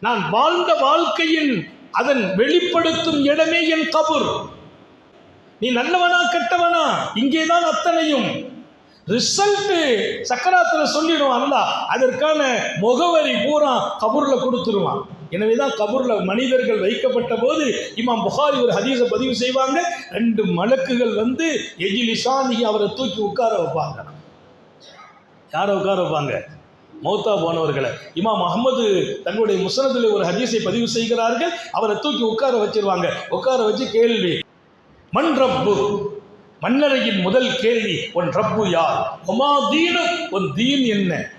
நான் வாழ்ந்த வாழ்க்கையின் அதன் வெளிப்படுத்தும் இடமே என் கபூர். நீ நல்லவனா கெட்டவனா? இங்கேதான் அத்தனையும். ரிசல்ட் சக்கராத்துல சொல்லிடுவான் அல்ல அதற்கான முகவரி பூரா கபூர்ல கொடுத்துருவான். எனவேதான் கபூர்ல மனிதர்கள் வைக்கப்பட்ட போது இமாம் புகாரி ஒரு ஹதீஸை பதிவு செய்வாங்க. ரெண்டு மலக்குகள் வந்து எஜிலிசானி அவரை தூக்கி உட்கார வைப்பாங்க. யாரை உட்கார வைப்பாங்க? மௌத்தா போனவர்களை. இமாம் அகமது தங்களுடைய முசனத்தில் ஒரு ஹதீஸை பதிவு செய்கிறார்கள். அவரை தூக்கி உட்கார வச்சிருவாங்க. உட்கார வச்சு கேள்வி மண் ரப்பு? மன்னரையின் முதல் கேள்வி உன் ரப்பு யார்? உமா தீனு. உன் தீன் என்ன?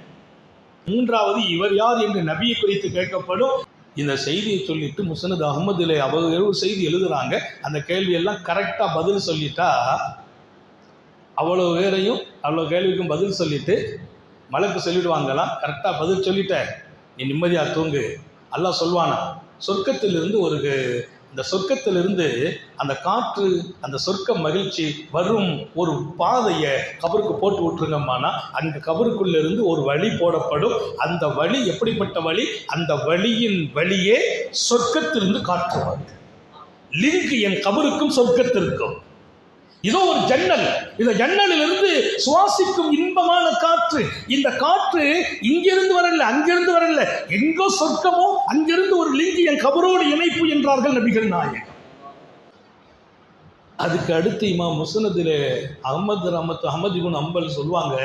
மூன்றாவது இவர் யார்? என்று நபியை குறித்து கேட்கப்படும். இந்த செய்தியை சொல்லிட்டு முசனது அகமதுல அவர் ஒரு செய்தி எழுதுறாங்க. அந்த கேள்வியெல்லாம் கரெக்டாக பதில் சொல்லிட்டா அவ்வளோ பேரையும் அவ்வளோ கேள்விக்கும் பதில் சொல்லிட்டு மலக்கு சொல்லிடுவாங்களாம் கரெக்டாக பதில் சொல்லிட்ட. நீ நிம்மதியாக தூங்கு. எல்லாம் சொல்வானா? சொர்க்கத்திலிருந்து ஒரு இந்த சொர்க்கத்திலிருந்து அந்த காற்று அந்த சொர்க்க மகிழ்ச்சி வரும் ஒரு பாதையை கபருக்கு போட்டு விட்டுருங்கம்மானா அந்த கபருக்குள்ளிருந்து ஒரு வழி போடப்படும். அந்த வழி எப்படிப்பட்ட வழி? அந்த வழியின் வழியே சொர்க்கத்திலிருந்து காற்று வரும். லிங்க் என் கபருக்கும் சொர்க்கத்திற்கும். இதோ ஒரு ஜன்னல். இந்த ஜன்னலிலிருந்து சுவாசிக்கும் இன்பமான காற்று. இந்த காற்று இங்கிருந்து வரல அங்கிருந்து வரல. எங்கோ சொர்க்கமோ அங்கிருந்து ஒரு லிங்கி என் கபரோடு இணைப்பு என்றார்கள் நபிகள் நாயகம் அதுக்கு அடுத்து இமா முசனத்தில் அகமது ரமத் அகமது குன் அம்பல் சொல்லுவாங்க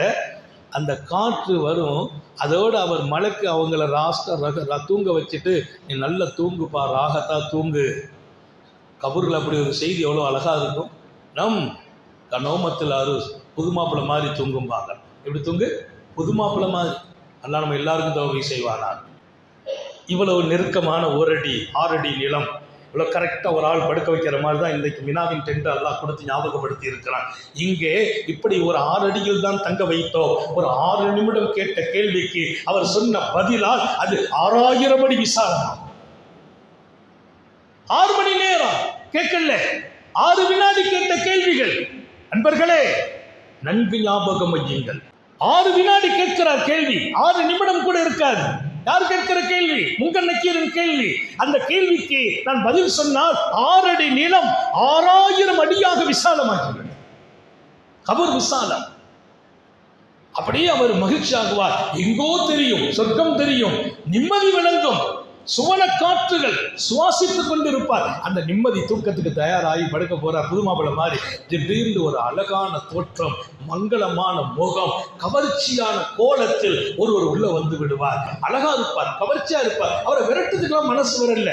அந்த காற்று வரும் அதோடு அவர் மலைக்கு அவங்கள ராஸ்ட ரக ர- தூங்க வச்சுட்டு நீ நல்லா தூங்குப்பா ராகத்தா தூங்கு. கபூரில் அப்படி ஒரு செய்தி எவ்வளோ அழகாக இருக்கும். நம் நோமத்தில் அரு புது மாப்பிள்ளை மாதிரி தூங்கும்பாங்க எப்படி தூங்கு? புது மாப்பிள்ளை மாதிரி. அல்லா நம்ம எல்லாருக்கும் தோகை செய்வானார் இவ்வளவு நெருக்கமான ஓரடி ஆறடி நிலம் இவ்வளோ கரெக்டாக ஒரு ஆள் படுக்க வைக்கிற மாதிரி தான் இன்றைக்கு மினாவின் டென்ட் எல்லாம் கொடுத்து ஞாபகப்படுத்தி இருக்கிறான். இங்கே இப்படி ஒரு ஆறு அடியில் தான் தங்க வைத்தோம். ஒரு ஆறு நிமிடம் கேட்ட கேள்விக்கு அவர் சொன்ன பதிலால் அது ஆறாயிரம் அடி விசாரணம் ஆறு மணி நேரம் கேட்கல. ஆறு வினாடி கேட்ட கேள்விகள். அன்பர்களே நன்கு ஞாபகம் வையுங்கள் ஆறு வினாடி கேட்கிறார் கேள்வி. ஆறு நிமிடம் கூட இருக்காது. யார் கேட்கிற கேள்வி? முங்க நக்கீரன் கேள்வி. அந்த கேள்விக்கு நான் பதில் சொன்னால் ஆறடி நிலம் நீளம் ஆறாயிரம் அடியாக விசாலமாகிறது. கபர் விசாலம். அப்படியே அவர் மகிழ்ச்சி ஆகுவார் எங்கோ தெரியும் சொர்க்கம் தெரியும் நிம்மதி விளங்கும். சுவன காற்றுகள் சுவாசித்துக் கொண்டிருப்பார். அந்த நிம்மதி தூக்கத்துக்கு தயாராகி படுக்க போறார் புதுமாப்பிள மாதிரி. திடீர்னு ஒரு அழகான தோற்றம் மங்களமான முகம் கவர்ச்சியான கோலத்தில் ஒருவர் உள்ள வந்து விடுவார். அழகா இருப்பார் கவர்ச்சியா இருப்பார். அவரை விரட்டுறதுக்கெல்லாம் மனசு வரல.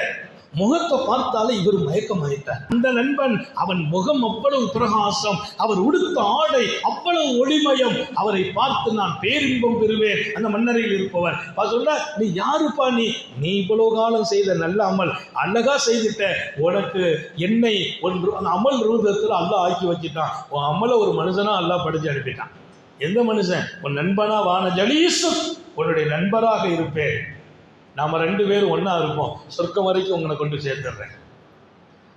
முகத்தை பார்த்தாலே இவர் மயக்கமாயிட்டார். அந்த நண்பன் அவன் முகம் அவ்வளவு பிரகாசம் அவர் உடுத்த ஆடை அவ்வளவு ஒளிமயம் அவரை பார்த்து நான் பேரின்பம் பெறுவேன். அந்த மன்னரையில் இருப்பவர் அவர் சொல்ல நீ யாருப்பா நீ? நீ இவ்வளவு காலம் செய்த நல்ல அமல் அழகா செய்துட்ட. உனக்கு என்னை ஒன்று அந்த அமல் ரூபத்தில் அல்லா ஆக்கி வச்சுட்டான். உன் அமலை ஒரு மனுஷனா அல்லாஹ் படிச்சு அனுப்பிட்டான். எந்த மனுஷன்? உன் நண்பனா வான ஜலீசு உன்னுடைய நண்பராக இருப்பேன். நாம் ரெண்டு பேரும் ஒன்றா இருப்போம். சொர்க்கம் வரைக்கும் உங்களை கொண்டு சேர்த்துடுறேன்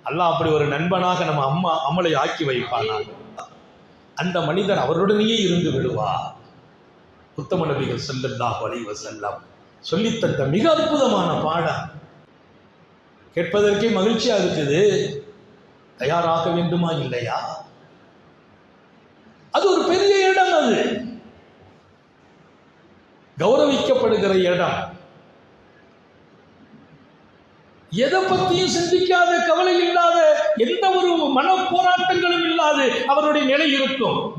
அல்லாஹ் அப்படி ஒரு நண்பனாக நம்ம அம்மா அமலை ஆக்கி வைப்பானாக அந்த மனிதர் அவருடனேயே இருந்து விடுவா உத்தம நபிகள் ஸல்லல்லாஹு வலிவ வஸல்லம் சொல்லித்தந்த மிக அற்புதமான பாடம். கேட்பதற்கே மகிழ்ச்சியாக இருக்குது. தயாராக வேண்டுமா இல்லையா? அது ஒரு பெரிய இடம் அது. கௌரவிக்கப்படுகிற இடம். எதை பத்தியும் சிந்திக்காத கவலை இல்லாத எந்த ஒரு மன போராட்டங்களும் இல்லாத அவருடைய நிலை இருக்கும்.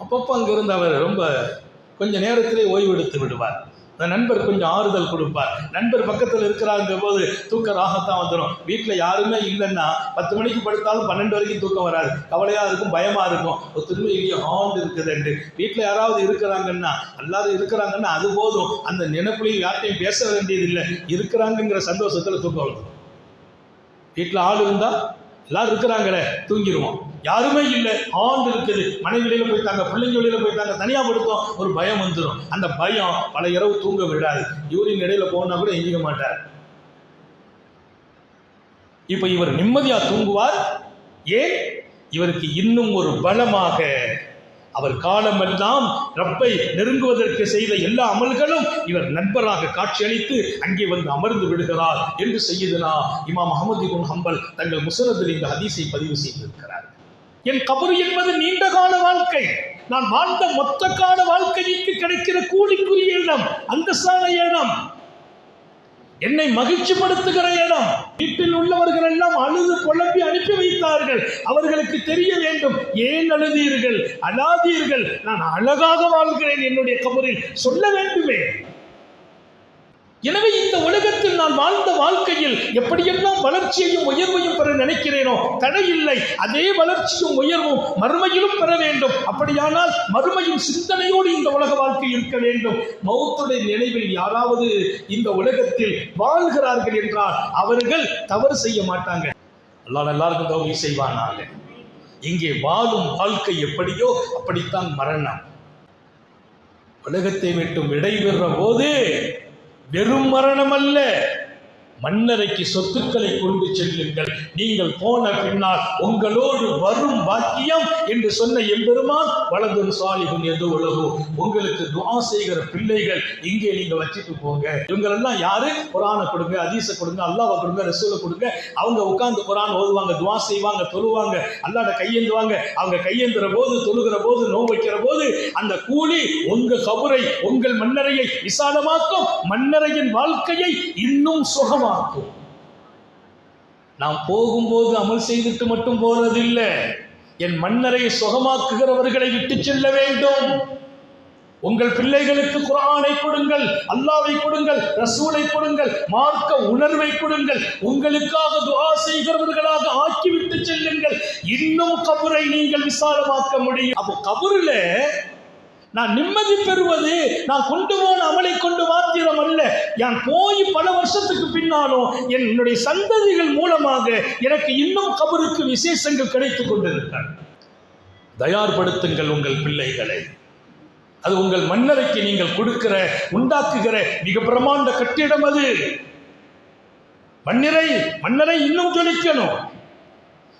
அப்பப்போ அங்கிருந்து அவர் ரொம்ப கொஞ்ச நேரத்திலே ஓய்வெடுத்து விடுவார். அந்த நண்பர் கொஞ்சம் ஆறுதல் கொடுப்பார். நண்பர் பக்கத்தில் இருக்கிறாங்க போது தூக்க ராகத்தான் வந்துடும் வீட்டில் யாருமே இல்லைன்னா பத்து மணிக்கு படுத்தாலும் பன்னெண்டு வரைக்கும் தூக்கம் வராது. கவலையாக இருக்கும் பயமாக இருக்கும். ஒரு திரும்ப இல்லையோ ஹாண்ட் இருக்குதுன்ட்டு வீட்டில் யாராவது இருக்கிறாங்கன்னா எல்லாரும் இருக்கிறாங்கன்னா அது போதும். அந்த நினைப்புலையும் யார்ட்டையும் பேச வேண்டியதில்லை. இருக்கிறாங்கங்கிற சந்தோஷத்தில் தூக்கம் வருது வீட்டில் ஆள் இருந்தால் எல்லாரும் இருக்கிறாங்களே தூங்கிடுவோம் யாருமே இல்லை. ஆண்டு இருக்குது. மனைவி வெளியில போயிட்டாங்க பிள்ளைங்க வெளியில போயிட்டாங்க தனியாக படுத்தோம். ஒரு பயம் வந்துடும் அந்த பயம் பல இரவு தூங்க விடாது. யூரின் இடையில போனா கூட எங்கிக்க மாட்டார். இப்ப இவர் நிம்மதியா தூங்குவார். ஏன்? இவருக்கு இன்னும் ஒரு பலமாக. அவர் காலமெல்லாம் ரப்பை நெருங்குவதற்கு செய்த எல்லா அமல்களும் இவர் நண்பராக காட்சியளித்து அங்கே வந்து அமர்ந்து விடுகிறார். என்று செய்யுதுனா இமாம் அகமது குன் ஹம்பல் தங்கள் முசரத்தில் இந்த ஹதீஸை பதிவு செய்திருக்கிறார். என் கபரு என்பது நீண்ட கால வாழ்க்கை. நான் வாழ்ந்த மொத்த கால வாழ்க்கைக்கு கிடைக்கிற கூலிக்குரிய இடம் அந்தஸ்தான இடம். என்னை மகிழ்ச்சிப்படுத்துகிற இடம். வீட்டில் உள்ளவர்கள் எல்லாம் அழுது குழம்பி அனுப்பி வைத்தார்கள். அவர்களுக்கு தெரிய வேண்டும் ஏன் அழுதீர்கள்? அழாதீர்கள். நான் அழகாக வாழ்கிறேன் என்னுடைய கபரில். சொல்ல வேண்டுமே. எனவே உலகத்தில் நான் வாழ்ந்த வாழ்க்கையில் எப்படியெல்லாம் வளர்ச்சியையும் உயர்வையும் பெற நினைக்கிறேனோ தடையில்லை. அதே வளர்ச்சியும் உயர்வும் மறுமையிலும் பெற வேண்டும். அப்படியானால் மறுமையும் சிந்தனையோடு இந்த உலக வாழ்க்கை இருக்க வேண்டும். மௌத்துடைய நினைவில் யாராவது இந்த உலகத்தில் வாழ்கிறார்கள் என்றால் அவர்கள் தவறு செய்ய மாட்டாங்க. அல்லாஹ் எல்லாருக்கும் தவறு செய்வானாங்க இங்கே வாழும் வாழ்க்கை எப்படியோ அப்படித்தான் மரணம். உலகத்தை விட்டு விடைபெற போது வெறும் மரணம் அல்ல மன்னரைக்கு சொத்துக்களை கொண்டு செல்லுங்கள். நீங்கள் போன பின்னால் உங்களோடு வரும் பாக்கியம் என்று சொன்ன எம்பெருமான் வலது சாலிகும் எது உலகு? உங்களுக்கு துவா செய்கிற பிள்ளைகள் இங்கே நீங்க வச்சுட்டு போங்க. இவங்களெல்லாம் யாரு? குரானை கொடுங்க அதீச கொடுங்க அல்லாவை கொடுங்க ரசூலை கொடுங்க. அவங்க உட்கார்ந்து குரான் ஓதுவாங்க துவா செய்வாங்க தொழுவாங்க அல்லாட கையேந்துவாங்க. அவங்க கையேந்துற போது தொழுகிற போது நோய் வைக்கிற போது அந்த கூலி உங்க கபுரை உங்கள் மன்னரையை விசாலமாக்கும். மன்னரையின் வாழ்க்கையை இன்னும் சுகமாக்கும் நாம் போகும்போது அமல் செய்துட்டு மட்டும் போறதில்லை. என் மன்னரை சுகமாக்குகிறவர்களை விட்டு செல்ல வேண்டும். உங்கள் பிள்ளைகளுக்கு குரானை கொடுங்கள் அல்லாவை கொடுங்கள் ரசூலை கொடுங்கள் மார்க்க உணர்வை கொடுங்கள் உங்களுக்காக துவா செய்கிறவர்களாக ஆக்கிவிட்டு செல்லுங்கள். இன்னும் கபரை நீங்கள் விசாலமாக்க முடியும். அப்போ கபருல நான் நிம்மதி பெறுவது நான் கொண்டு போன அமலை கொண்டு மாத்திரம் அல்ல. நான் போய் பல வருஷத்துக்கு பின்னாலும் என்னுடைய சந்ததிகள் மூலமாக எனக்கு இன்னும் கபருக்கு விசேஷங்கள் கிடைத்துக் கொண்டிருக்கிறார். தயார்படுத்துங்கள் உங்கள் பிள்ளைகளை. அது உங்கள் மன்னரைக்கு நீங்கள் கொடுக்கிற உண்டாக்குகிற மிக பிரமாண்ட கட்டிடம் அது. மன்னிரை மன்னரை இன்னும் ஜொலிக்கணும்.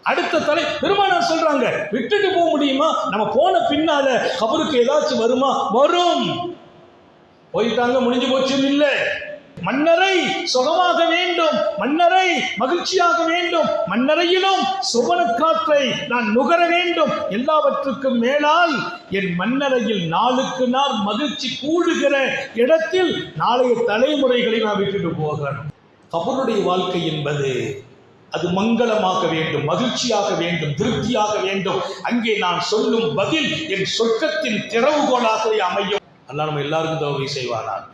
அடுத்த தலை பெருமானார் சொல்றாங்க விட்டுட்டு போக முடியுமா? நம்ம போன பின்னால கபருக்கு ஏதாச்சும் வருமா? வரும். போயிட்டாங்க முடிஞ்சு போச்சுன்னு இல்லை. மன்னரை சுகமாக வேண்டும் மன்னரை மகிழ்ச்சியாக வேண்டும் மன்னரையிலும் சுவன காற்றை நான் நுகர வேண்டும். எல்லாவற்றுக்கும் மேலால் என் மன்னரையில் நாளுக்கு நாள் மகிழ்ச்சி கூடுகிற இடத்தில் நாளைய தலைமுறைகளை நான் விட்டுட்டு போகணும். கபருடைய வாழ்க்கை என்பது அது மங்களமாக வேண்டும் மகிழ்ச்சியாக வேண்டும் திருப்தியாக வேண்டும். அங்கே நான் சொல்லும் பதில் என் சொர்க்கத்தின் திறவுகோலாகவே அமையும். அல்லாஹ் நம்ம எல்லாருக்கும் தோகை செய்வானார்